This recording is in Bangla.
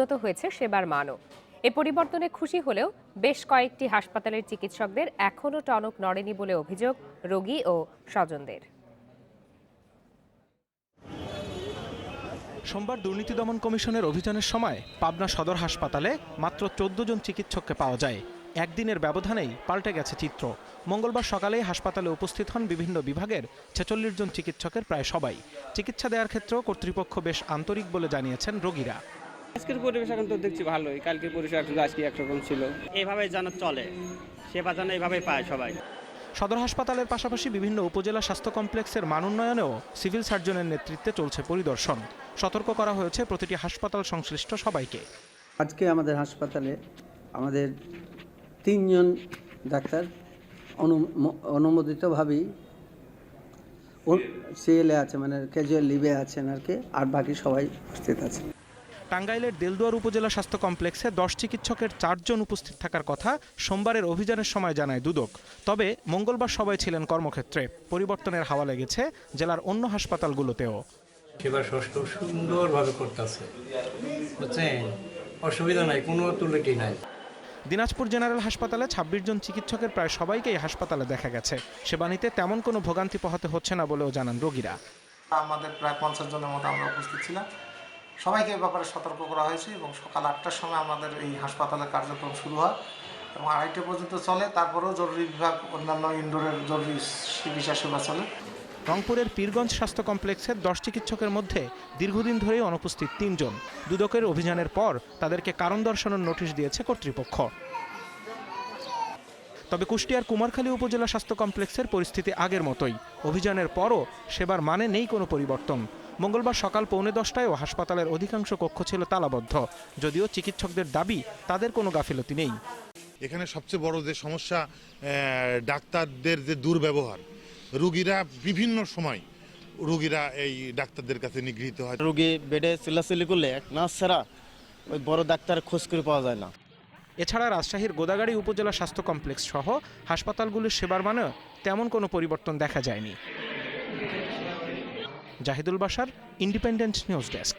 উন্নত হয়েছে সেবার মানও। এ পরিবর্তনে খুশি হলেও বেশ কয়েকটি হাসপাতালের চিকিৎসকদের এখনও টনক নড়েনি বলে অভিযোগ রোগী ও স্বজনদের। সোমবার দুর্নীতি দমন কমিশনের অভিযানের সময় পাবনা সদর হাসপাতালে মাত্র চোদ্দ জন চিকিৎসককে পাওয়া যায়। একদিনের ব্যবধানেই পাল্টে গেছে চিত্র। মঙ্গলবার সকালেই হাসপাতালে উপস্থিত হন বিভিন্ন বিভাগের ছেচল্লিশ জন চিকিৎসকের প্রায় সবাই। চিকিৎসা দেওয়ার ক্ষেত্রেও কর্তৃপক্ষ বেশ আন্তরিক বলে জানিয়েছেন রোগীরা। আজকের পরিবেশ এখন তো দেখছি ভালোই কালকের পরিবেশ এখন আজকে একরকম ছিল। এইভাবেই যেন চলে সেবা যেন এইভাবেই পায় সবাই। সদর হাসপাতালের পাশাপাশি বিভিন্ন উপজেলা স্বাস্থ্য কমপ্লেক্সের মান উন্নয়নেও সিভিল সার্জনের নেতৃত্বে চলছে পরিদর্শন। সতর্ক করা হয়েছে প্রতিটি হাসপাতাল সংশ্লিষ্ট সবাইকে। আজকে আমাদের হাসপাতালে আমাদের তিনজন ডাক্তার অনুমোদিতভাবেই সিএলএ আছে মানে ক্যাজুয়াল লিভে আছেন আর কি আর বাকি সবাই উপস্থিত আছে। টাঙ্গাইলের দেলদুয়ার উপজেলা স্বাস্থ্য কমপ্লেক্সে দশ চিকিৎসকের চারজন উপস্থিত থাকার কথা সোমবারের অভিযানের সময় জানায় দুদক। তবে মঙ্গলবার সবাই ছিলেন কর্মক্ষেত্রে। পরিবর্তনের হাওয়া লেগেছে জেলার অন্য হাসপাতালগুলোতেও। সেবা ষষ্ঠ সুন্দরভাবে করতেছে। বুঝছেন? অসুবিধা নাই কোনো তুলটি নাই। দিনাজপুর জেনারেল হাসপাতালে ছাব্বিশ জন চিকিৎসকের প্রায় সবাইকেই হাসপাতালে দেখা গেছে। সেবা নিতে তেমন কোনো ভোগান্তি পোহাতে হচ্ছে না বলেও জানান রোগীরা। আমাদের প্রায় পঞ্চাশ জনের মতো আমরা উপস্থিত ছিলাম। সবাইকে এই ব্যাপারে সতর্ক করা হয়েছে এবং সকাল আটটার সময় আমাদের এই হাসপাতালের কার্যক্রম শুরু হয় এবং আড়াইটে পর্যন্ত চলে। তারপরেও জরুরি বিভাগ, অন্যান্য ইনডোরের জরুরি চিকিৎসা সেবা চলে। রংপুরের পীরগঞ্জ স্বাস্থ্য কমপ্লেক্সের দশ চিকিৎসকের মধ্যে দীর্ঘদিন ধরেই অনুপস্থিত তিনজন। দুদকের অভিযানের পর তাদেরকে কারণ দর্শানোর নোটিশ দিয়েছে কর্তৃপক্ষ। তবে কুষ্টিয়ার কুমারখালী উপজেলা স্বাস্থ্য কমপ্লেক্সের পরিস্থিতি আগের মতোই। অভিযানের পরও সেবার মানে নেই কোনো পরিবর্তন। মঙ্গলবার সকাল পৌনে দশটায়ও হাসপাতালের অধিকাংশ কক্ষ ছিল তালাবদ্ধ। যদিও চিকিৎসকদের দাবি তাদের কোনো গাফিলতি নেই। এখানে সবচেয়ে বড় যে সমস্যা ডাক্তারদের যে দুর্ব্যবহার রুগীরা বিভিন্ন সময় রুগীরা এই ডাক্তারদের কাছে নিগৃহীত হয়। রুগী বেডে চিল্লাচিল্লি করলে নার্স ছাড়া ওই বড় ডাক্তার খোঁজ করে পাওয়া যায় না। এছাড়া রাজশাহীর গোদাগাড়ি উপজেলা স্বাস্থ্য কমপ্লেক্স সহ হাসপাতালগুলির সেবার মানেও তেমন কোনো পরিবর্তন দেখা যায়নি। জাহিদুল বাসার ইন্ডিপেন্ডেন্ট নিউজ ডেস্ক